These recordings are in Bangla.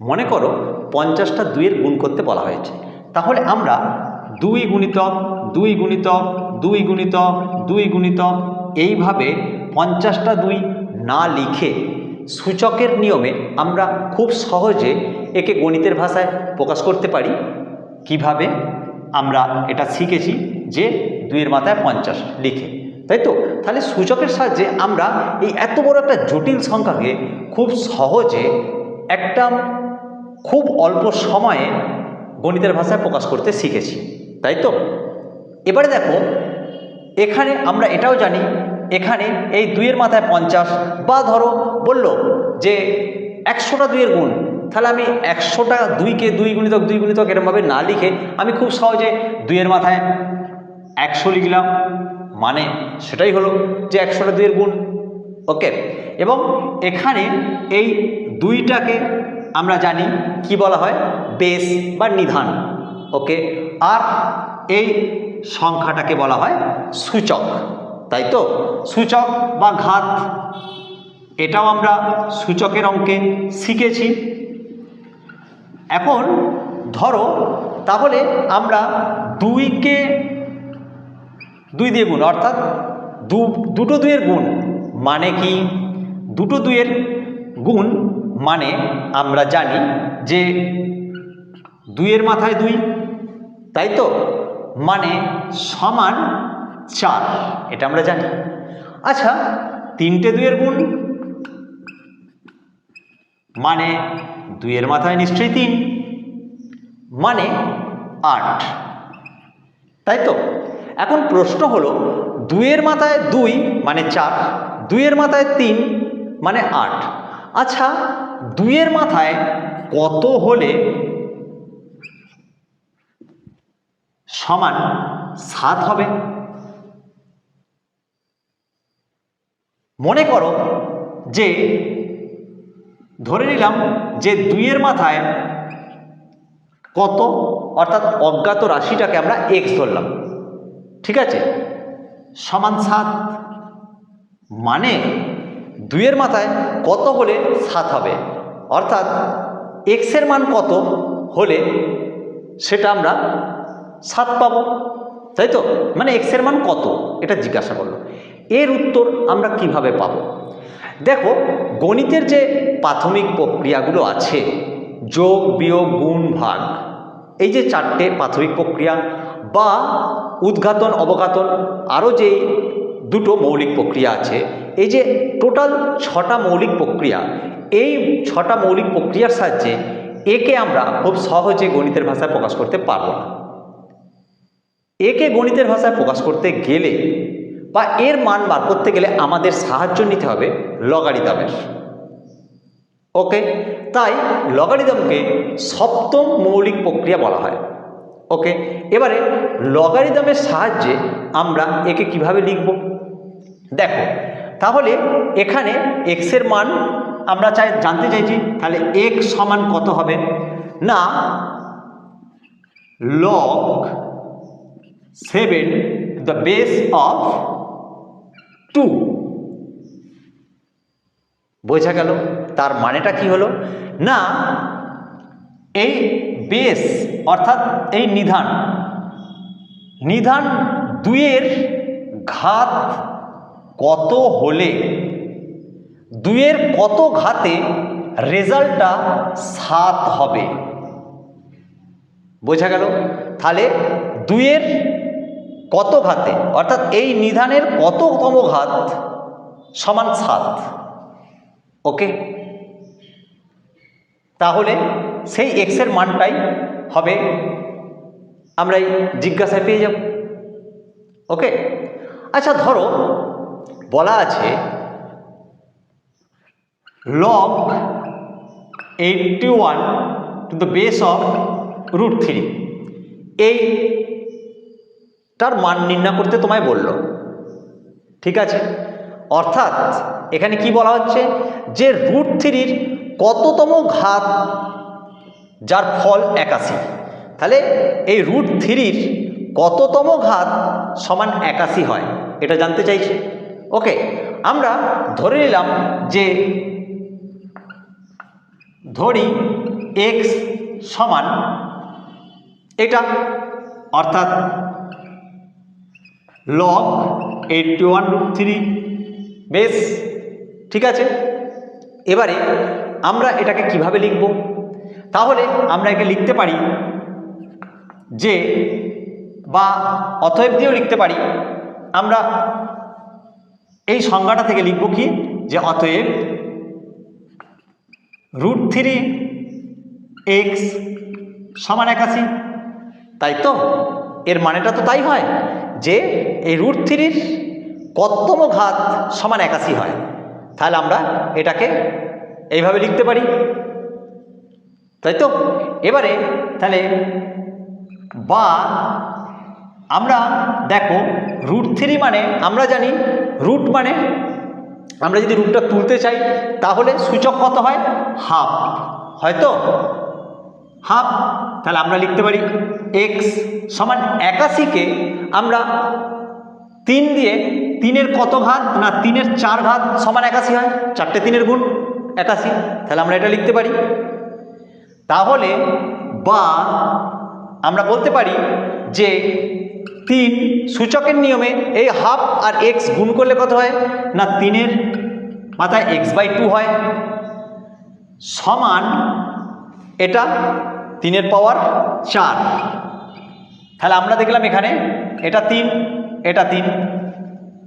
মনে করো পঞ্চাশটা দুইয়ের গুণ করতে বলা হয়েছে। তাহলে আমরা দুই গুণিতক দুই গুণিতক দুই গুণিতক দুই গুণিতক এইভাবে পঞ্চাশটা দুই না লিখে সূচকের নিয়মে আমরা খুব সহজে একে গণিতের ভাষায় প্রকাশ করতে পারি। কীভাবে? আমরা এটা শিখেছি যে দুইয়ের মাথায় পঞ্চাশ লিখে। তাই তো? তাহলে সূচকের সাহায্যে আমরা এই এত বড় একটা জটিল সংখ্যাকে খুব সহজে একটা খুব অল্প সময়ে গণিতের ভাষায় প্রকাশ করতে শিখেছি, তাই তো? এবারে দেখো, এখানে আমরা এটাও জানি, এখানে এই দুইয়ের মাথায় পঞ্চাশ, বা ধরো বলল যে একশোটা দুইয়ের গুণ, তাহলে আমি একশোটা দুইকে দুই গুণিতক দুই গুণিতক এরমভাবে না লিখে আমি খুব সহজে দুইয়ের মাথায় একশো লিখলাম মানে সেটাই হলো যে একশোটা দুইয়ের গুণ, ওকে? এবং এখানে এই দুইটাকে আমরা জানি কি বলা হয়? বেস বা নিধান। ওকে? আর এই সংখ্যাটাকে বলা হয় সূচক। তাই তো? সূচক বা ঘাত। এটাও আমরা সূচকের অঙ্কে শিখেছি। এখন ধরো, তাহলে আমরা দুইকে দুই দিয়ে গুণ, অর্থাৎ দু, দুটো দুইয়ের গুণ। মানে কি? দুটো দুইয়ের গুণ মানে আমরা জানি যে দুইয়ের মাথায় দুই, তাই তো? মানে সমান চার, এটা আমরা জানি। আচ্ছা তিনটে দুইয়ের গুণ। মানে দুইয়ের মাথায় নিশ্চয়ই তিন মানে আট। তাই তো? এখন প্রশ্ন হলো, দুইয়ের মাথায় দুই মানে চার, দুইয়ের মাথায় তিন মানে আট। আচ্ছা দুইয়ের মাথায় কত হলে সমান সাত হবে? মনে করো যে, ধরে নিলাম যে দুইয়ের মাথায় কত? অর্থাৎ অজ্ঞাত রাশিটাকে আমরা এক্স ধরলাম। ঠিক আছে? সমান সাত। মানে দুইয়ের মাথায় কত হলে সাত হবে? অর্থাৎ এক্সের মান কত হলে সেটা আমরা সাত পাবো। তাই তো? মানে এক্সের মান কত? এটা জিজ্ঞাসা করল। এর উত্তর আমরা কীভাবে পাব? দেখো, গণিতের যে প্রাথমিক প্রক্রিয়াগুলো আছে, যোগ, বিয়োগ, গুণ, ভাগ, এই যে চারটে প্রাথমিক প্রক্রিয়া বা উদ্ঘাটন অবঘাতন, আরও যে দুটো মৌলিক প্রক্রিয়া আছে এই যে টোটাল ছটা মৌলিক প্রক্রিয়া, এই ছটা মৌলিক প্রক্রিয়ার সাহায্যে একে আমরা খুব সহজে গণিতের ভাষায় প্রকাশ করতে পারব না। একে গণিতের ভাষায় প্রকাশ করতে গেলে বা এর মান বার করতে গেলে আমাদের সাহায্য নিতে হবে লগারিদমের। ওকে? তাই লগারিদমকে সপ্তম মৌলিক প্রক্রিয়া বলা হয়। ওকে? এবারে লগারিদমের সাহায্যে আমরা একে কীভাবে লিখব? দেখো তাহলে এখানে এক্সের মান আমরা চাই, জানতে চাইছি, তাহলে এক্স সমান কত হবে? না log seven the base of two বোঝা গেল, তার মানেটা কি হলো? না, এই বেস অর্থাৎ এই নিধান নিধান দুইয়ের ঘাত কত হলে, দুইয়ের কত ঘাতে রেজাল্টটা সাত হবে? বোঝা গেল? তাহলে দুইয়ের কত ঘাতে, অর্থাৎ এই নিধানের কততম ঘাত সমান সাত। ওকে? তাহলে সেই এক্সের মানটাই হবে, আমরা এই জিজ্ঞাসায় পেয়ে যাব। ওকে? আচ্ছা ধরো বলা আছে log eighty one to the base of root three এই তার মান নির্ণয় করতে তোমায় বলল। ঠিক আছে? অর্থাৎ এখানে কি বলা হচ্ছে? যে রুট থ্রির কততম ঘাত, যার ফল একাশি। তাহলে এই রুট থ্রির কততম ঘাত সমান একাশি হয়? এটা জানতে চাইছি? ওকে, আমরা ধরে নিলাম যে ধরি এক্স সমান এটা, অর্থাৎ লগ এইটটি ওয়ান থ্রি বেশ, ঠিক আছে? এবারে আমরা এটাকে কীভাবে লিখব? তাহলে আমরা একে লিখতে পারি যে, বা অতএব দিয়েও লিখতে পারি, আমরা এই সংজ্ঞাটা থেকে লিখব কি? যে অতএব রুট থ্রি এক্স সমান একাশি। তাই তো? এর মানেটা তো তাই হয় যে এই রুট থ্রির কতম ঘাত সমান একাশি হয়। তাহলে আমরা এটাকে এইভাবে লিখতে পারি। তাই তো? এবারে তাহলে বা আমরা দেখো রুট থ্রি মানে আমরা জানি রুট মানে আমরা যদি রুটটা তুলতে চাই, তাহলে সূচক কত হয়? হাফ হয়তো? হাফ তাহলে আমরা লিখতে পারি এক্স সমান একাশিকে আমরা তিন দিয়ে তিনের কত ঘাত না তিনের চার ঘাত সমান একাশি হয়? চারটে তিনের গুণ একাশি। তাহলে আমরা এটা লিখতে পারি। তাহলে বা আমরা বলতে পারি যে তিন সূচকের নিয়মে এই হাফ আর এক্স গুণ করলে কত হয়? না, তিনের মাথায় এক্স বাই টু হয়। সমান এটা তিনের পাওয়ার চার। তাহলে আমরা দেখলাম এখানে এটা তিন এটা তিন।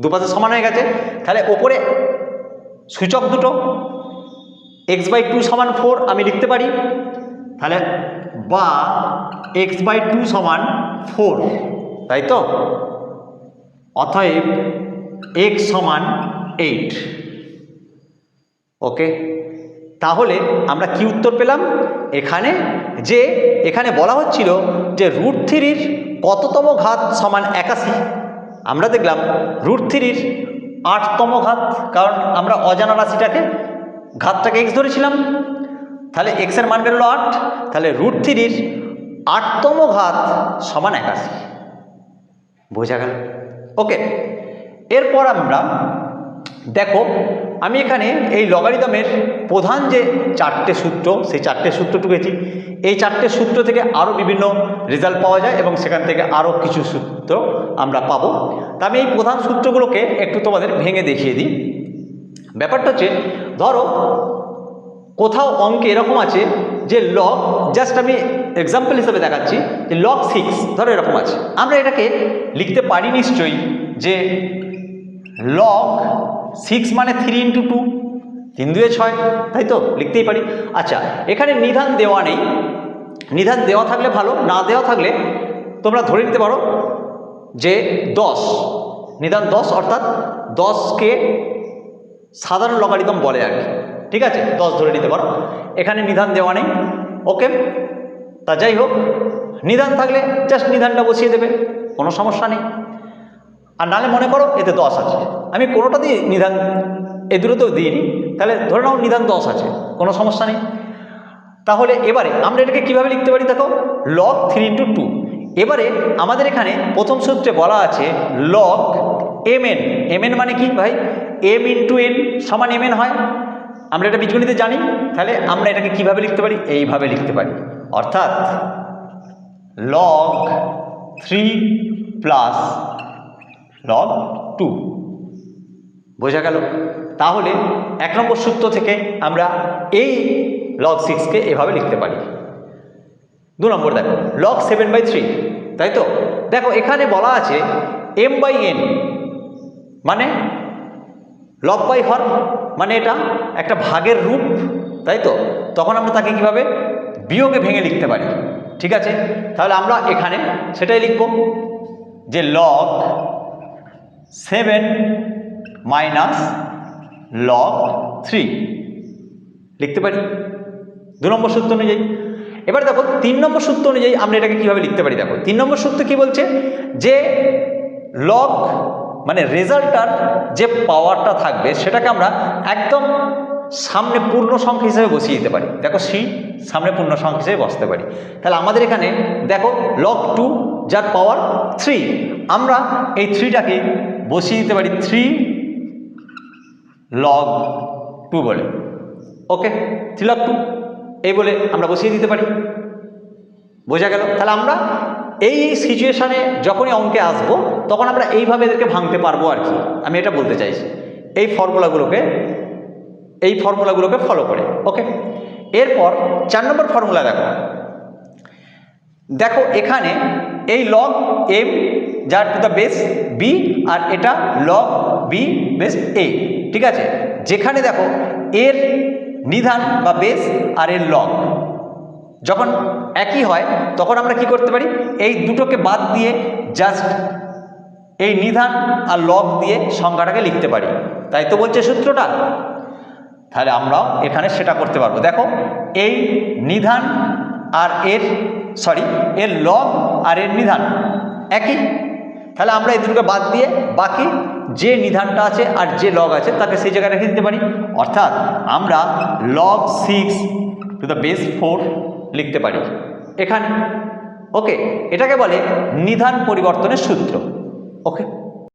দুপাশে সমান হয়ে গেছে। তাহলে ওপরে সূচক দুটো, এক্স বাই টু সমান ফোর আমি লিখতে পারি। তাহলে বা এক্স বাই টু সমান ফোর। তাই তো? অতএব এক্স সমান এইট ওকে তাহলে আমরা কি উত্তর পেলাম? এখানে যে এখানে বলা হচ্ছিল যে রুট থ্রির কততম ঘাত সমান একাশি। আমরা দেখলাম রুট থ্রির আটতম ঘাত, কারণ আমরা অজানা রাশিটাকে, ঘাতটাকে এক্স ধরেছিলাম। তাহলে এক্সের মান বেরোলো আট। তাহলে রুট থ্রির আটতম ঘাত সমান একাশি। বোঝা গেল? ওকে এরপর আমরা, দেখো, আমি এখানে এই লগারিদমের প্রধান যে চারটে সূত্র, সেই চারটে সূত্র টুকেছি এই চারটে সূত্র থেকে আরও বিভিন্ন রেজাল্ট পাওয়া যায় এবং সেখান থেকে আরও কিছু সূত্র আমরা পাবো। তা আমি এই প্রধান সূত্রগুলোকে একটু তোমাদের ভেঙে দেখিয়ে দিই। ব্যাপারটা হচ্ছে, ধরো, কোথাও অঙ্কে এরকম আছে যে লগ জাস্ট আমি এক্সাম্পল হিসেবে দেখাচ্ছি যে লগ সিক্স ধরো এরকম আছে। আমরা এটাকে লিখতে পারি নিশ্চয়ই যে লগ সিক্স মানে থ্রি ইন্টু টু তিন দুয়ে ছয়, তাই তো? লিখতেই পারি। আচ্ছা এখানে নিধান দেওয়া নেই। নিধান দেওয়া থাকলে ভালো, না দেওয়া থাকলে তোমরা ধরে নিতে পারো যে দশ, নিধান দশ অর্থাৎ দশকে সাধারণ লগারিদম বলে আর কি। ঠিক আছে? দশ ধরে নিতে পারো। এখানে নিধান দেওয়া নেই। ওকে তা যাই হোক নিধান থাকলে জাস্ট নিধানটা বসিয়ে দেবে, কোনো সমস্যা নেই। আর নালে মনে করো, এতে দশ আছে। আমি কোনোটা দিয়ে নিধান এ দুটোতেও দিইনি, তাহলে ধরে নাও নিধান দশ আছে, কোনো সমস্যা নেই। তাহলে এবারে আমরা এটাকে কীভাবে লিখতে পারি দেখো? লক থ্রি ইন্টু টু এবারে আমাদের এখানে প্রথম সূত্রে বলা আছে log m n m n মানে কি ভাই? এম ইন্টু এন সমান এম এন হয়। আমরা এটা বীজগণিতে জানি, তাহলে আমরা এটাকে কীভাবে লিখতে পারি? এইভাবে লিখতে পারি। অর্থাৎ log three plus log two বোঝা গেল? তাহলে এক নম্বর সূত্র থেকে আমরা এই লগ সিক্সকে এভাবে লিখতে পারি। দু নম্বর দেখো লগ সেভেন বাই থ্রি তাই তো? দেখো, এখানে বলা আছে এম বাই এন মানে লব বাই হর মানে এটা একটা ভাগের রূপ, তাই তো? তখন আমরা তাকে কীভাবে বিয়োগে ভেঙে লিখতে পারি। ঠিক আছে? তাহলে আমরা এখানে সেটাই লিখব যে log seven minus log three লিখতে পারি? দু নম্বর সূত্র অনুযায়ী। এবার দেখো, তিন নম্বর সূত্র অনুযায়ী আমরা এটাকে কীভাবে লিখতে পারি দেখো। তিন নম্বর সূত্র কি বলছে? যে লগ মানে রেজাল্টটার যে পাওয়ারটা থাকবে, সেটাকে আমরা একদম সামনে পূর্ণ সংখ্যা হিসেবে বসিয়ে দিতে পারি। দেখো সি সামনে পূর্ণ সংখ্যা হিসেবে বসতে পারি। তাহলে আমাদের এখানে দেখো লগ টু যার পাওয়ার থ্রি আমরা এই থ্রিটাকে বসিয়ে দিতে পারি থ্রি লগ টু বলে। ওকে থ্রি লগ টু এই বলে আমরা বসিয়ে দিতে পারি। বোঝা গেল? তাহলে আমরা এই সিচুয়েশানে যখনই অঙ্কে আসব, তখন আমরা এইভাবে এদেরকে ভাঙতে পারব আর কি। আমি এটা বলতে চাইছি। এই ফর্মুলাগুলোকে এই ফর্মুলাগুলোকে ফলো করে। ওকে এরপর চার নম্বর ফর্মুলা দেখো। দেখো এখানে এই লগ এম যার টু দ্য বেস বি আর এটা লগ বি বেস এ ঠিক আছে? যেখানে দেখো এর নিধান বা বেস আর এর লগ যখন একই হয়, তখন আমরা কি করতে পারি? এই দুটোকে বাদ দিয়ে জাস্ট এই নিধান আর লগ দিয়ে সংখ্যাটাকে লিখতে পারি। তাই তো বলছে সূত্রটা? তাহলে আমরাও এখানে সেটা করতে পারব। দেখো, এই নিধান আর এর সরি এর লগ আর এর নিধান একই। তাহলে আমরা এই দুটোকে বাদ দিয়ে বাকি যে নিধানটা আছে আর যে লগ আছে তাকে সেই জায়গায় রেখে দিতে পারি। অর্থাৎ আমরা log six to the base four লিখতে পারি। এখানে ওকে এটাকে বলে নিধান পরিবর্তনের সূত্র ওকে